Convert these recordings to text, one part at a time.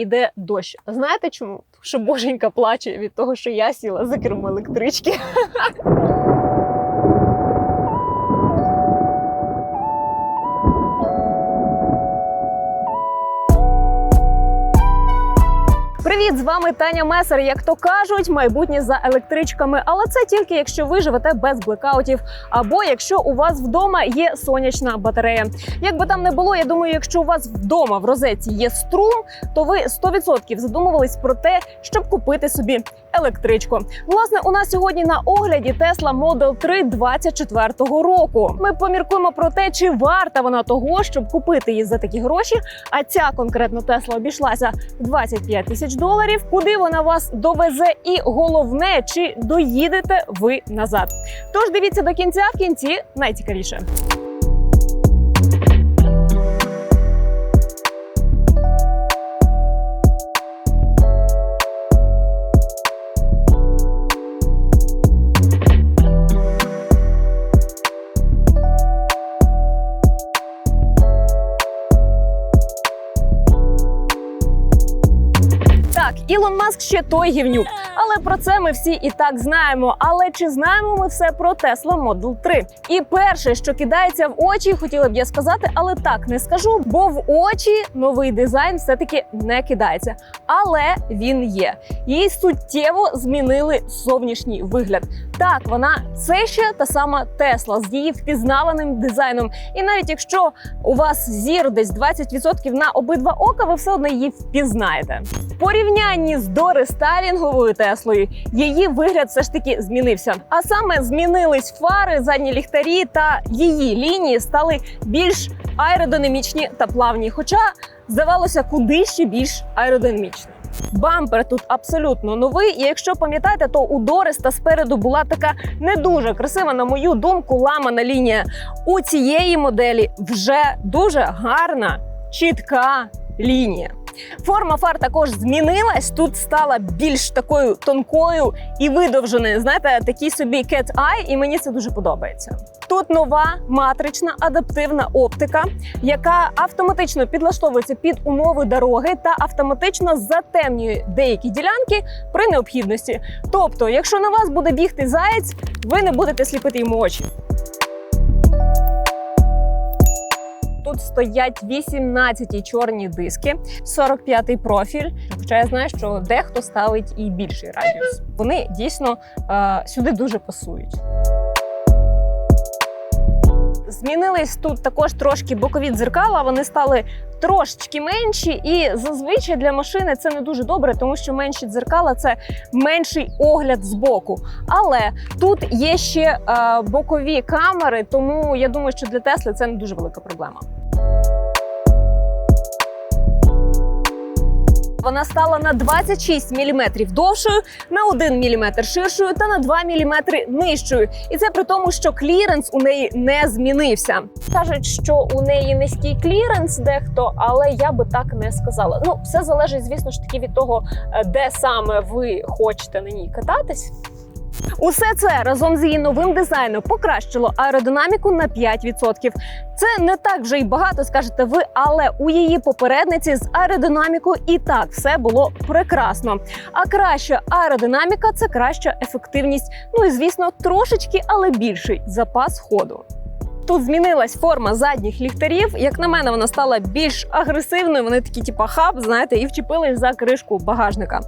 іде дощ. Знаєте чому? Тому Що боженька плаче від того, що я сіла за кермо електрички. Привіт, з вами Таня Месер. Як то кажуть, майбутнє за електричками, але це тільки якщо ви живете без блекаутів, або якщо у вас вдома є сонячна батарея. Як би там не було, я думаю, якщо у вас вдома в розетці є струм, то ви 100% задумувались про те, щоб купити собі електричку. Власне, у нас сьогодні на огляді Tesla Model 3 24-го року. Ми поміркуємо про те, чи варта вона того, щоб купити її за такі гроші. А ця конкретно Tesla обійшлася в 25 тисяч доларів. Куди вона вас довезе? І головне, чи доїдете ви назад. Тож дивіться до кінця. В кінці найцікавіше. Ілон Маск ще той гівнюк. Але про це ми всі і так знаємо. Але чи знаємо ми все про Tesla Model 3? І перше, що кидається в очі, хотіла б я сказати, але так не скажу, бо в очі новий дизайн все-таки не кидається. Але він є. Їй суттєво змінили зовнішній вигляд. Так, вона це ще та сама Тесла з її впізнаваним дизайном. І навіть якщо у вас зір десь 20% на обидва ока, ви все одно її впізнаєте. В порівнянні з дорестайлінговою Теслою її вигляд все ж таки змінився. А саме змінились фари, задні ліхтарі та її лінії стали більш аеродинамічні та плавні. Хоча здавалося, куди ще більш аеродинамічні. Бампер тут абсолютно новий. І якщо пам'ятаєте, то у Дореста спереду була така не дуже красива, на мою думку, ламана лінія. У цієї моделі вже дуже гарна, чітка лінія. Форма фар також змінилась. Тут стала більш такою тонкою і видовженою. Знаєте, такий собі cat eye, і мені це дуже подобається. Тут нова матрична адаптивна оптика, яка автоматично підлаштовується під умови дороги та автоматично затемнює деякі ділянки при необхідності. Тобто, якщо на вас буде бігти заєць, ви не будете сліпити йому очі. Тут стоять 18 чорні диски, 45-й профіль. Хоча я знаю, що дехто ставить і більший радіус. Вони дійсно е, сюди дуже пасують. Змінились тут також трошки бокові дзеркала. Вони стали трошечки менші, і зазвичай для машини це не дуже добре, тому що менші дзеркала це менший огляд збоку. Але тут є ще е, бокові камери, тому я думаю, що для Тесли це не дуже велика проблема. Вона стала на 26 мм довшою, на 1 мм ширшою та на 2 мм нижчою. І це при тому, що кліренс у неї не змінився. Кажуть, що у неї низький кліренс дехто, але я би так не сказала. Ну, все залежить, звісно ж таки, від того, е, де саме ви хочете на ній кататись. Усе це разом з її новим дизайном покращило аеродинаміку на 5%. Це не так вже й багато, скажете ви, але у її попередниці з аеродинамікою і так все було прекрасно. А краща аеродинаміка це краща ефективність. Ну і звісно, трошечки, але більший запас ходу. Тут змінилась форма задніх ліхтарів. Як на мене, вона стала більш агресивною. Вони такі, типу, хаб, знаєте, і вчепились за кришку багажника.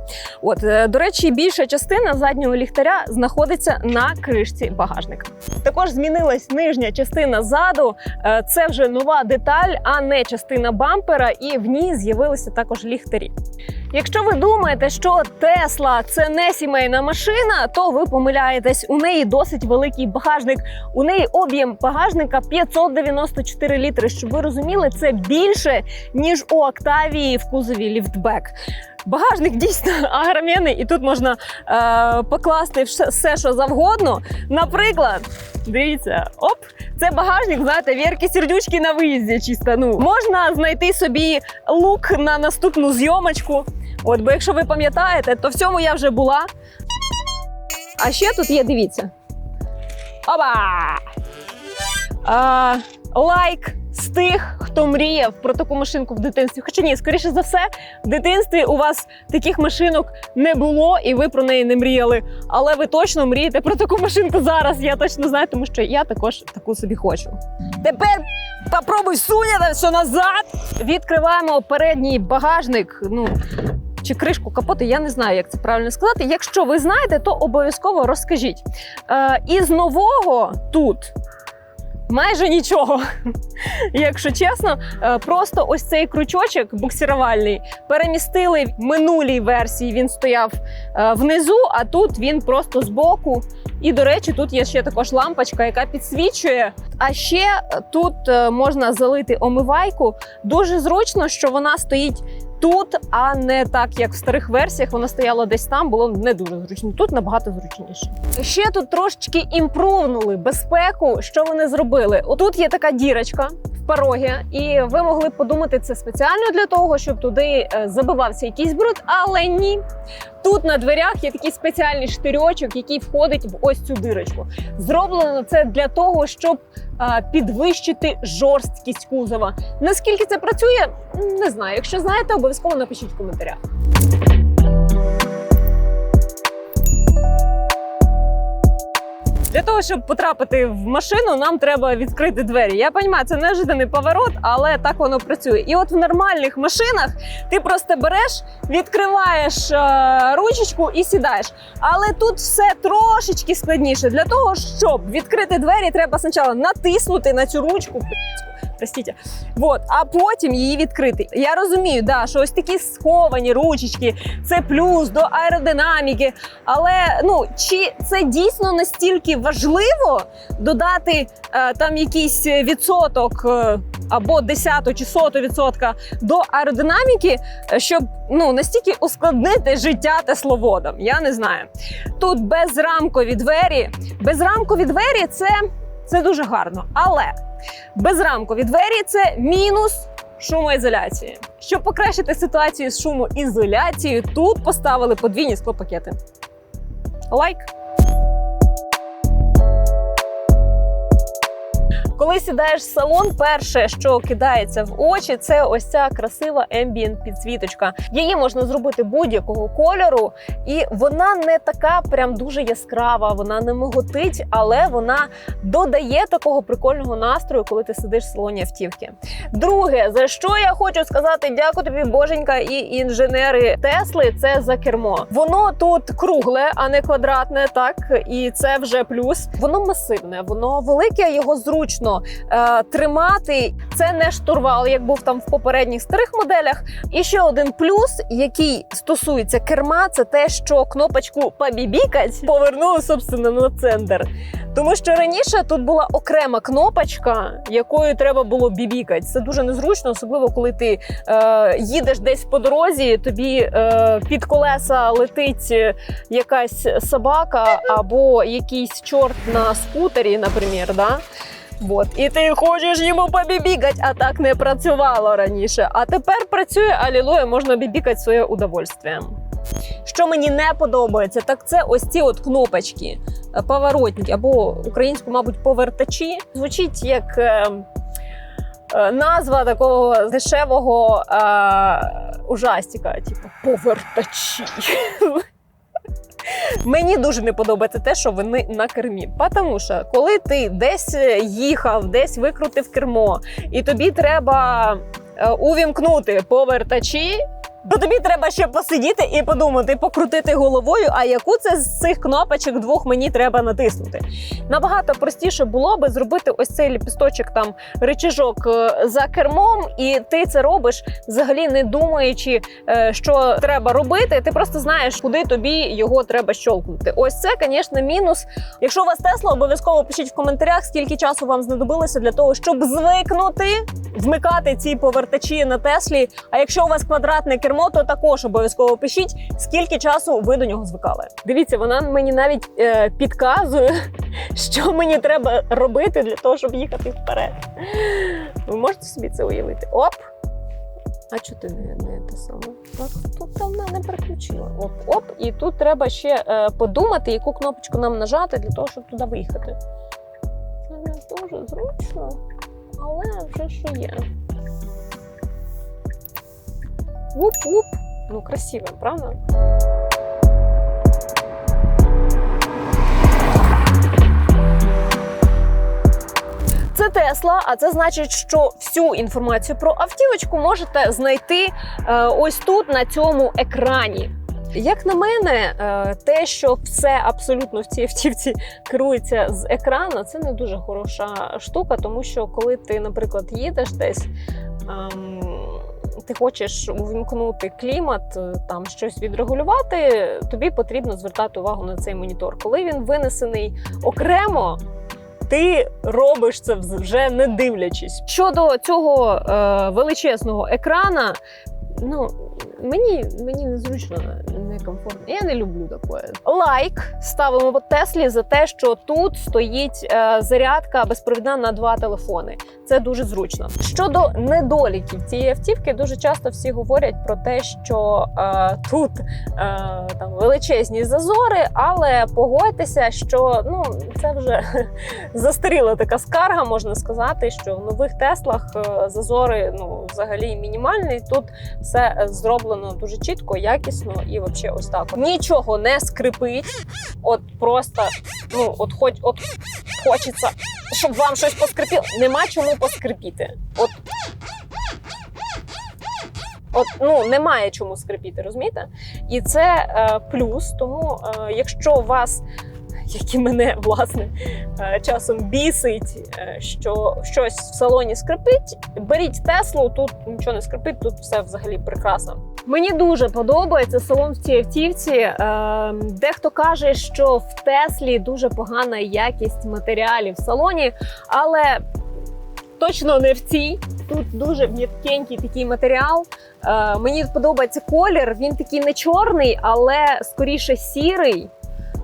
От, е, до речі, більша частина заднього ліхтаря знаходиться на кришці багажника. Також змінилась нижня частина заду. Е, Це вже нова деталь, а не частина бампера, і в ній з'явилися також ліхтарі. Якщо ви думаєте, що Тесла це не сімейна машина, то ви помиляєтесь. У неї досить великий багажник. У неї об'єм багажника 594 літри. Щоб ви розуміли, це більше ніж у Октавії в кузові ліфтбек. Багажник дійсно агромєний, і тут можна е, покласти все, що завгодно. Наприклад, дивіться, оп, це багажник, знаєте, вірки сердючки на виїзді чисто. Ну можна знайти собі лук на наступну зйомочку. От, бо якщо ви пам'ятаєте, то в цьому я вже була. А ще тут є, дивіться. Оба! А, лайк з тих, хто мріяв про таку машинку в дитинстві. Хоча ні, скоріше за все, в дитинстві у вас таких машинок не було, і ви про неї не мріяли. Але ви точно мрієте про таку машинку зараз. Я точно знаю, тому що я також таку собі хочу. Тепер попробуй суняти все назад. Відкриваємо передній багажник. Ну чи кришку капоту, я не знаю, як це правильно сказати. Якщо ви знаєте, то обов'язково розкажіть. Е, із нового тут майже нічого. Якщо чесно, Е, просто ось цей крючочок буксирувальний перемістили в минулій версії. Він стояв е, внизу, а тут він просто збоку. І, до речі, тут є ще також лампочка, яка підсвічує. А ще тут е, можна залити омивайку. Дуже зручно, що вона стоїть тут, а не так, як в старих версіях. Вона стояла десь там, було не дуже зручно. Тут набагато зручніше. Ще тут трошечки імпрувнули безпеку. Що вони зробили? Отут є така дірочка. В порогі, і ви могли подумати, це спеціально для того, щоб туди е, забивався якийсь бруд, але ні. Тут на дверях є такий спеціальний штирьочок, який входить в ось цю дирочку. Зроблено це для того, щоб е, підвищити жорсткість кузова. Наскільки це працює, не знаю. Якщо знаєте, обов'язково напишіть в коментарях. Для того, щоб потрапити в машину, нам треба відкрити двері. Я розумію, це неожиданий поворот, але так воно працює. І от в нормальних машинах ти просто береш, відкриваєш е, ручечку і сідаєш. Але тут все трошечки складніше. Для того, щоб відкрити двері, треба спочатку натиснути на цю ручку. Простите. Вот, а потім її відкрити. Я розумію, да, що ось такі сховані ручечки, це плюс до аеродинаміки. Але ну чи це дійсно настільки важливо додати е, там якийсь відсоток е, або десяту чи соту відсотка до аеродинаміки, щоб ну настільки ускладнити життя тесловодам? Я не знаю. Тут безрамкові двері. Безрамкові двері це, це дуже гарно, але безрамкові двері це мінус шумоізоляції. Щоб покращити ситуацію з шумоізоляцією, тут поставили подвійні склопакети. Лайк. Коли сідаєш в салон, перше, що кидається в очі, це ось ця красива ембієнт підсвіточка. Її можна зробити будь-якого кольору, і вона не така прям дуже яскрава, вона не миготить, але вона додає такого прикольного настрою, коли ти сидиш в салоні автівки. Друге, за що я хочу сказати, дякую тобі, боженька, і інженери Тесли. Це за кермо. Воно тут кругле, а не квадратне, так і це вже плюс. Воно масивне, воно велике, його зручно е, тримати. Це не штурвал, як був там в попередніх старих моделях. І ще один плюс, який стосується керма, це те, що кнопочку побібікать повернули собственно на центр. Тому що раніше тут була окрема кнопочка, якою треба було бібікати. Це дуже незручно, особливо коли ти е, їдеш десь по дорозі, тобі е, під колеса летить якась собака або якийсь чорт на скутері, наприклад. Да? Вот. І ти хочеш йому побібікати, а так не працювало раніше. А тепер працює алілуя, можна бібікати своє удовольствие. Що мені не подобається, так це ось ці от кнопочки, е, поворотники або українську, мабуть, повертачі. Звучить як е, е, назва такого дешевого е, ужастика, типу повертачі. Мені дуже не подобається те, що вони на кермі. Тому що коли ти десь е, їхав, десь викрутив кермо, і тобі треба е, увімкнути повертачі. То тобі треба ще посидіти і подумати, покрутити головою, а яку це з цих кнопочок двох мені треба натиснути. Набагато простіше було би зробити ось цей ліпісточок, там речіжок е, за кермом, і ти це робиш взагалі не думаючи, е, що треба робити. Ти просто знаєш, куди тобі його треба щолкнути. Ось це, звісно, мінус. Якщо у вас Тесла, обов'язково пишіть в коментарях, скільки часу вам знадобилося для того, щоб звикнути вмикати ці повертачі на Теслі. А якщо у вас квадратне кермо, то також обов'язково пишіть, скільки часу ви до нього звикали. Дивіться, вона мені навіть е, підказує, що мені треба робити для того, щоб їхати вперед. Ви можете собі це уявити? Оп! А чого ти не, не те саме? Так, тут вона не переключила. Оп, оп, і тут треба ще е, подумати, яку кнопочку нам нажати для того, щоб туди виїхати. Це не дуже зручно. але вже що є. Вуп-вуп. Ну, красиво, правда? Це Тесла, а це значить, що всю інформацію про автівочку можете знайти е, ось тут на цьому екрані. Як на мене, е, те, що все абсолютно в цій автівці керується з екрану, це не дуже хороша штука, тому що коли ти, наприклад, їдеш десь. Ти хочеш увімкнути клімат, е, там щось відрегулювати, тобі потрібно звертати увагу на цей монітор. Коли він винесений окремо, ти робиш це вже не дивлячись. Щодо цього е, величезного екрана, ну мені, мені незручно, некомфортно. Я не люблю таке. Лайк ставимо Теслі за те, що тут стоїть е, зарядка безпровідна на два телефони. Це дуже зручно. Щодо недоліків цієї автівки, дуже часто всі говорять про те, що е, тут е, там величезні зазори, але погодьтеся, що ну це вже застаріла така скарга, можна сказати, що в нових Теслах е, зазори ну взагалі мінімальні. Тут все е, зроблено дуже чітко, якісно і взагалі ось так. Нічого не скрипить. От просто ну от хоч от хочеться, щоб вам щось поскрипіло. Нема чому поскрипіти. От От ну немає чому скрипіти, розумієте? І це е, плюс. Тому, е, якщо вас, як і мене власне, е, часом бісить, е, що щось в салоні скрипить, беріть Теслу. Тут нічого не скрипить, тут все взагалі прекрасно. Мені дуже подобається салон в цій автівці. Е, дехто каже, що в Теслі дуже погана якість матеріалів в салоні, але точно не в цій. Тут дуже м'якенький такий матеріал. Мені подобається колір. Він такий не чорний, але скоріше сірий.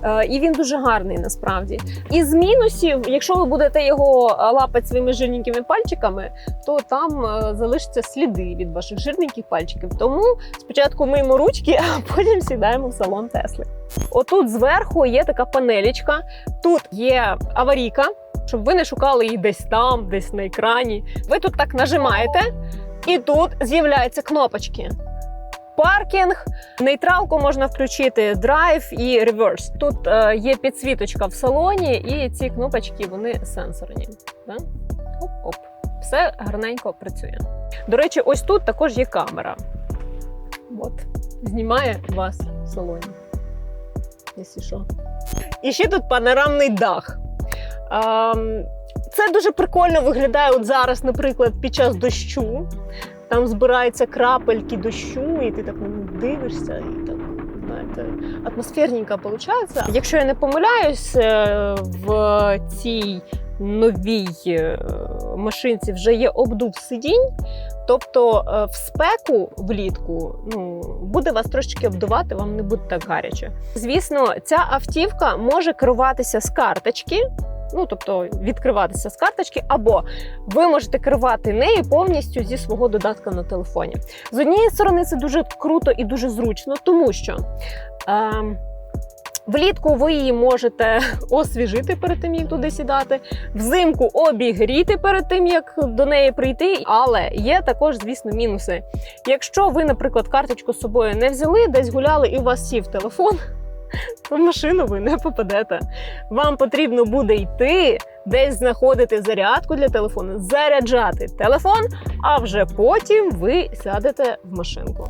Е, І він дуже гарний насправді. Із мінусів, якщо ви будете його е, лапати своїми жирненькими пальчиками, то там е, залишаться сліди від ваших жирненьких пальчиків. Тому спочатку миємо ручки, а потім сідаємо в салон Тесли. Отут зверху є така панелічка, тут є аварійка, щоб ви не шукали її десь там, десь на екрані. Ви тут так нажимаєте, і тут з'являються кнопочки. Паркінг, нейтралку можна включити, драйв і реверс. Тут е, є підсвіточка в салоні, і ці кнопочки вони сенсорні. Оп-оп. Все гарненько працює. До речі, ось тут також є камера. От. Знімає вас в салоні. Якщо що. І ще тут панорамний дах. Це дуже прикольно виглядає от зараз, наприклад, під час дощу. Там збираються крапельки дощу, і ти так на них дивишся, і так знаєте, атмосферненько виходить. Якщо я не помиляюсь, е, в цій новій е, машинці вже є обдув сидінь. Тобто е, в спеку влітку ну, буде вас трошечки обдувати, вам не буде так гаряче. Звісно, ця автівка може керуватися з карточки. Ну, тобто відкриватися з карточки, або ви можете керувати нею повністю зі свого додатка на телефоні. З однієї сторони, це дуже круто і дуже зручно, тому що е, влітку ви її можете освіжити перед тим, як туди сідати, взимку обігріти перед тим, як до неї прийти. Але є також, звісно, мінуси. Якщо ви, наприклад, карточку з собою не взяли, десь гуляли і у вас сів телефон. В машину ви не попадете. Вам потрібно буде йти, десь знаходити зарядку для телефону, заряджати телефон, а вже потім ви сядете в машинку.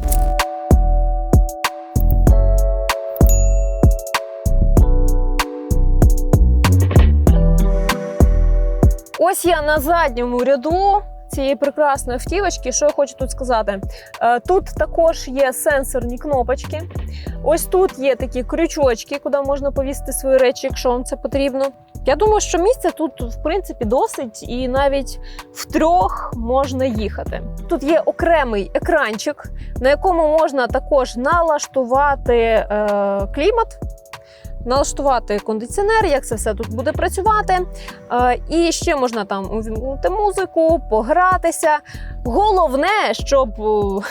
Ось я на задньому ряду цієї прекрасної автівочки. Що я хочу тут сказати? Е, Тут також є сенсорні кнопочки. Ось тут є такі крючочки, куди можна повісити свої речі, якщо вам це потрібно. Я думаю, що місця тут в принципі досить, і навіть втрьох можна їхати. Тут є окремий екранчик, на якому можна також налаштувати е, клімат. Налаштувати кондиціонер, як це все тут буде працювати. Е, І ще можна там увімкнути музику, погратися. Головне, щоб е,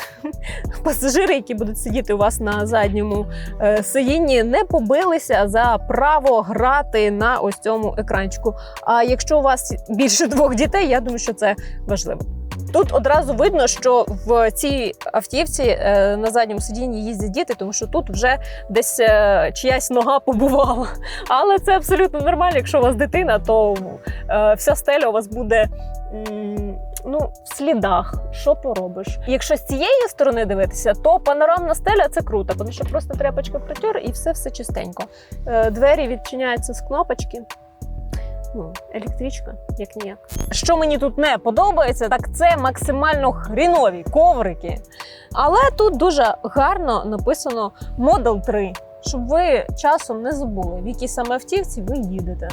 пасажири, які будуть сидіти у вас на задньому е, сидінні, не побилися за право грати на ось цьому екранчику. А якщо у вас більше двох дітей, я думаю, що це важливо. Тут одразу видно, що в цій автівці е, на задньому сидінні їздять діти, тому що тут вже десь е, чиясь нога побувала. Але це абсолютно нормально. Якщо у вас дитина, то е, вся стеля у вас буде. Ну, в слідах, що поробиш. Якщо з цієї сторони дивитися, то панорамна стеля це круто, тому що просто тряпочка протер і все все чистенько. Двері відчиняються з кнопочки. Ну, електричка, як ніяк. Що мені тут не подобається, так це максимально хрінові коврики. Але тут дуже гарно написано Model 3, щоб ви часом не забули, в якій саме автівці ви їдете.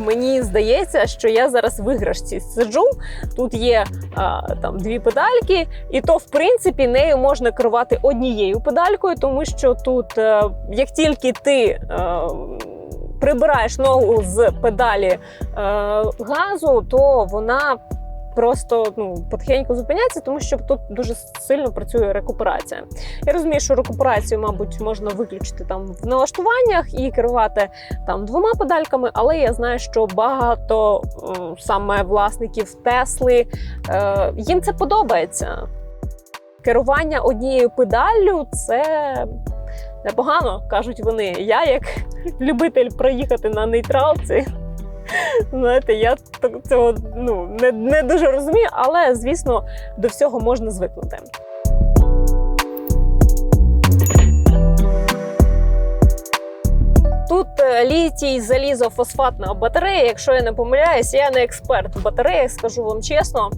Мені здається, що я зараз в іграшці сиджу. Тут є а, там дві педальки, і то, в принципі, нею можна керувати однією педалькою, тому що тут, а, як тільки ти А, прибираєш ногу з педалі е, газу, то вона просто ну, потихеньку зупиняється, тому що тут дуже сильно працює рекуперація. Я розумію, що рекуперацію, мабуть, можна виключити там в налаштуваннях і керувати там двома педальками, але я знаю, що багато саме власників Тесли е, їм це подобається. Керування однією педаллю це непогано, кажуть вони. Я, як любитель проїхати на нейтралці, знаєте, я цього ну, не, не дуже розумію, але звісно до всього можна звикнути. Тут е, літій залізофосфатна батарея. Якщо я не помиляюсь, я не експерт в батареях, скажу вам чесно,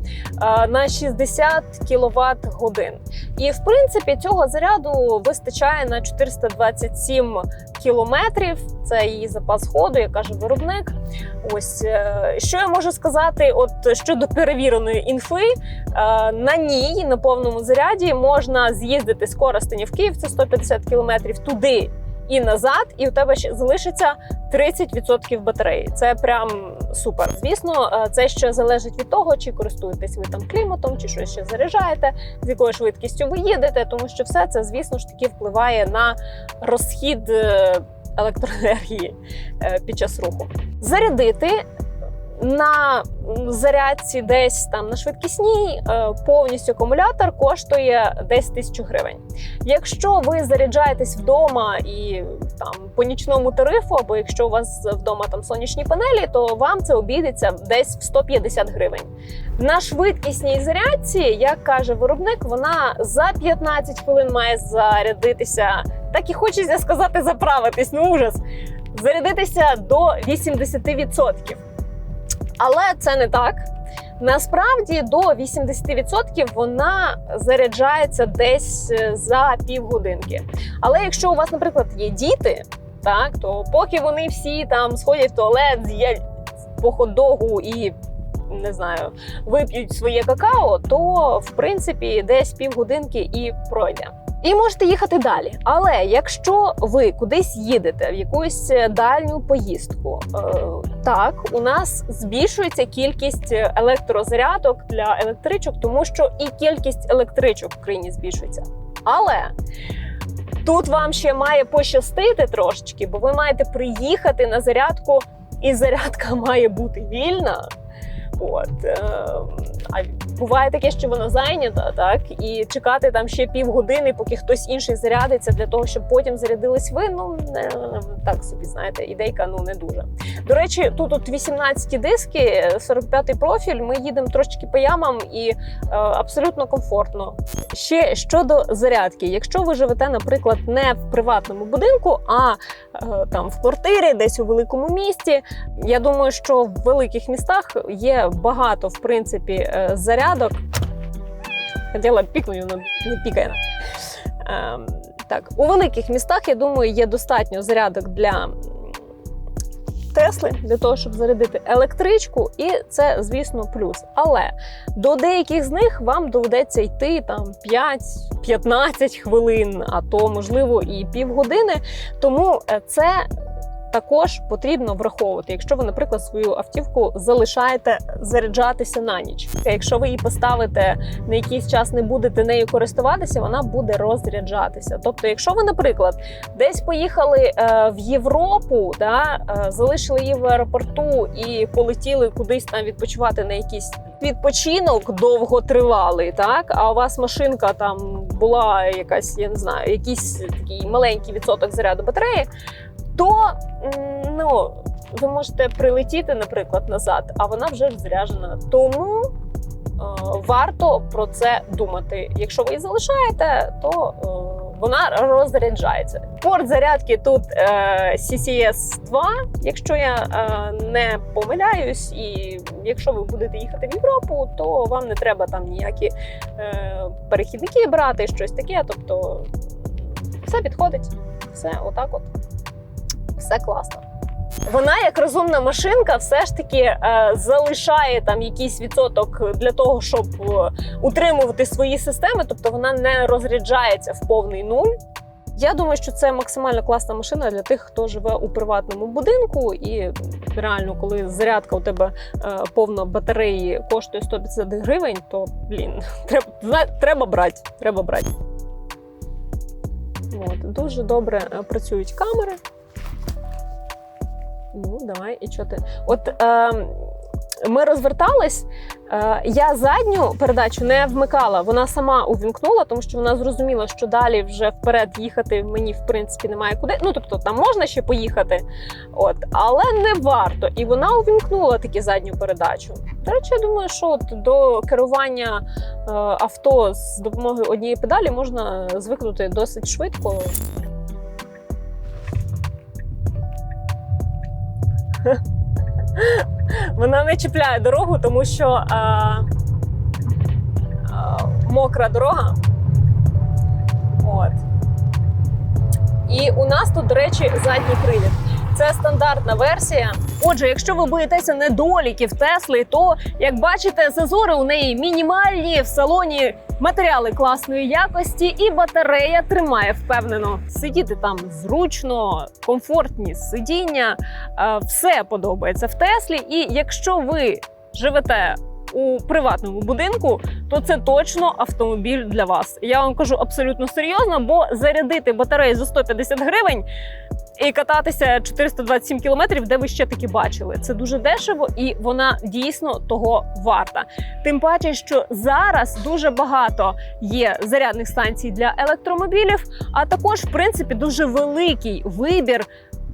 е, на 60 кВт годин. І в принципі цього заряду вистачає на 427 кілометрів. Це її запас ходу, як каже виробник. Ось е, що я можу сказати, от щодо перевіреної інфи, на ній на повному заряді можна з'їздити з Коростеня в Київ, це 150 кілометрів туди і назад, і у тебе ще залишиться 30% батареї. Це прям супер. Звісно, е, це ще залежить від того, чи користуєтесь ви там кліматом, чи щось ще заряджаєте, з якою швидкістю ви їдете, тому що все це, звісно ж таки, впливає на розхід е, електроенергії е, під час руху. Зарядити. На зарядці десь там на швидкісній е, повністю акумулятор коштує десь тисячу гривень. Якщо ви заряджаєтесь вдома і там по нічному тарифу, або якщо у вас вдома там сонячні панелі, то вам це обійдеться десь в 150 гривень. На швидкісній зарядці, як каже виробник, вона за 15 хвилин має зарядитися. Так і хочеться сказати, заправитись. Ну ужас. Зарядитися до 80%. Але це не так. Насправді до 80% вона заряджається десь е, за півгодинки. Але якщо у вас, наприклад, є діти, так то поки вони всі там сходять в туалет, з'їдять по хот-догу і не знаю, вип'ють своє какао, то в принципі десь півгодинки і пройде. І можете їхати далі. Але якщо ви кудись їдете в якусь е, дальню поїздку, е, так у нас збільшується кількість електрозарядок для електричок, тому що і кількість електричок в країні збільшується. Але тут вам ще має пощастити трошечки, бо ви маєте приїхати на зарядку, і зарядка має бути вільна. От е, а буває таке, що вона зайнята, так і чекати там ще півгодини, поки хтось інший зарядиться для того, щоб потім зарядились ви. Ну не так собі знаєте, ідейка ну не дуже. До речі, тут от 18 диски, 45-й профіль. Ми їдемо трошечки по ямам і е, абсолютно комфортно. Ще щодо зарядки, якщо ви живете, наприклад, не в приватному будинку, а е, там в квартирі, десь у великому місті. Я думаю, що в великих містах є багато в принципі зарядок. Хотіла пікнути, але не пікає. Ем, так, у великих містах, я думаю, є достатньо зарядок для Тесли для того, щоб зарядити електричку, і це, звісно, плюс. Але до деяких з них вам доведеться йти там 5-15 хвилин, а то можливо і півгодини. Тому е, це. Також потрібно враховувати, якщо ви, наприклад, свою автівку залишаєте заряджатися на ніч. Якщо ви її поставите на якийсь час, не будете нею користуватися, вона буде розряджатися. Тобто, якщо ви, наприклад, десь поїхали е, в Європу, да, е, залишили її в аеропорту і полетіли кудись там відпочивати на якийсь відпочинок довготривалий, так а у вас машинка там була якась, я не знаю, якийсь такий маленький відсоток заряду батареї, то ну. Ви можете прилетіти, наприклад, назад, а вона вже заряджена. Тому е, варто про це думати. Якщо ви її залишаєте, то е, вона розряджається. Порт зарядки тут е, CCS 2, якщо я е, не помиляюсь, і якщо ви будете їхати в Європу, то вам не треба там ніякі е, перехідники брати, щось таке. Тобто все підходить, все отак от. Все класно. Вона, як розумна машинка, все ж таки е, залишає там якийсь відсоток для того, щоб е, утримувати свої системи, тобто вона не розряджається в повний нуль. Я думаю, що це максимально класна машина для тих, хто живе у приватному будинку, і реально, коли зарядка у тебе е, повна батареї коштує 150 гривень, то блін, треба, треба брати. Треба брати. От, дуже добре е, працюють камери. Ну, давай, і що ти? От е, ми розвертались. Е, я задню передачу не вмикала, вона сама увімкнула, тому що вона зрозуміла, що далі вже вперед їхати мені в принципі немає куди. Ну тобто там можна ще поїхати, от, але не варто. І вона увімкнула таки задню передачу. До речі, я думаю, що от до керування е, авто з допомогою однієї педалі можна звикнути досить швидко. Вона не чіпляє дорогу, тому що а, а, мокра дорога. От. І у нас тут, до речі, задній привід. Це стандартна версія. Отже, якщо ви боїтеся недоліків Тесли, то як бачите, зазори у неї мінімальні в салоні. Матеріали класної якості, і батарея тримає впевнено. Сидіти там зручно, комфортні сидіння, е, все подобається в Теслі. І якщо ви живете у приватному будинку, то це точно автомобіль для вас. Я вам кажу абсолютно серйозно, бо зарядити батарею за 150 гривень. І кататися 427 кілометрів, де ви ще таки бачили. Це дуже дешево, і вона дійсно того варта. Тим паче, що зараз дуже багато є зарядних станцій для електромобілів, а також, в принципі, дуже великий вибір.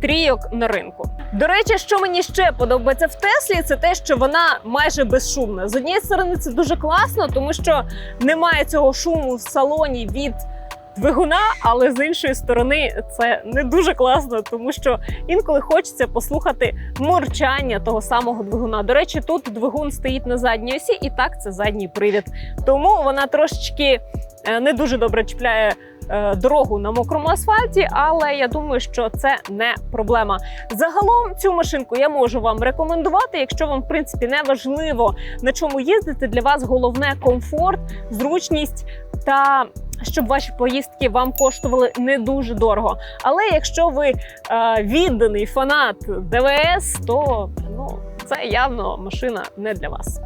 Трійок на ринку. До речі, що мені ще подобається в Теслі, це те, що вона майже безшумна. З однієї сторони, це дуже класно, тому що немає цього шуму в салоні від двигуна, але з іншої сторони це не дуже класно, тому що інколи хочеться послухати мурчання того самого двигуна. До речі, тут двигун стоїть на задній осі, і так це задній привід. Тому вона трошечки е, не дуже добре чіпляє. е, Дорогу на мокрому асфальті, але я думаю, що це не проблема. Загалом цю машинку я можу вам рекомендувати, якщо вам в принципі не важливо на чому їздити. Для вас головне комфорт, зручність та щоб ваші поїздки вам коштували не дуже дорого. Але якщо ви е, відданий фанат ДВС, то ну це явно машина не для вас.